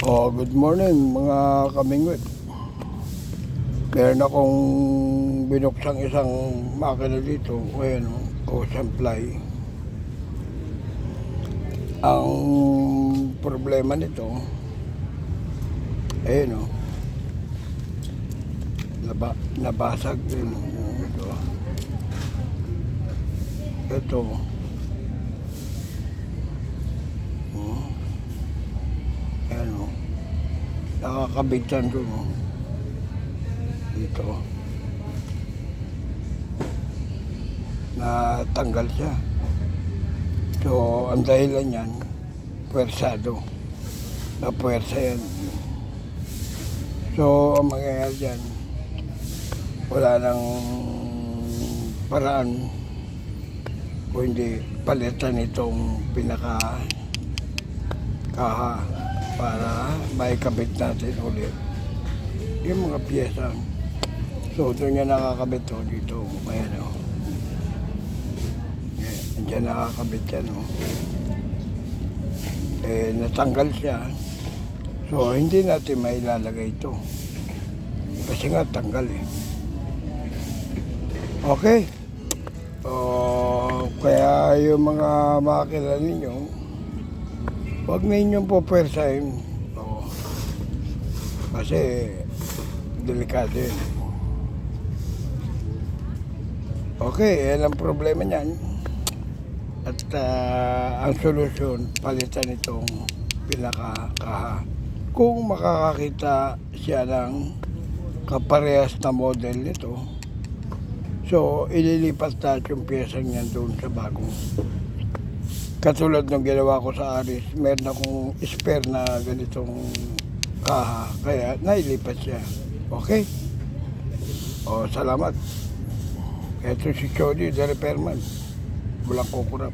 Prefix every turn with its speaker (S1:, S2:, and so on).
S1: Oh, good morning mga kamingwit. Meron akong binuksang isang makina dito. Ayan ocean fly. Ang problema nito, ayun o, naba, nabasag din. Ito. Ito. Nakakabig dyan doon o. Dito. Natanggal siya. So, ang dahilan yan, puwersado. Na puwersa yan. So, ang mangyayari dyan, wala nang paraan kung hindi palitan itong pinaka kaha para maikabit natin ulit yung mga pyesa. So, doon niya nakakabit to dito. Ayan o. Yeah, diyan nakakabit yan o. Eh, natanggal siya. So, hindi natin mailalagay ito. Kasi nga, tanggal eh. Okay. Oh, kaya yung mga makina ninyo, Huwag ninyong po pwersahin. Oo. Kasi delikado yun. Okay, yan ang problema niyan. At ah, ang solusyon, palitan itong pinaka-kaha. Kung makakakita siya ng kaparehas na model nito, so ililipat natin yung pyesang yan doon sa bagong Katulad ng ginawa ko sa Aris, meron akong spare na ganitong kaha, kaya nailipat siya. Okay? O, salamat. Ito si Chody, the repairman. Walang kukurap.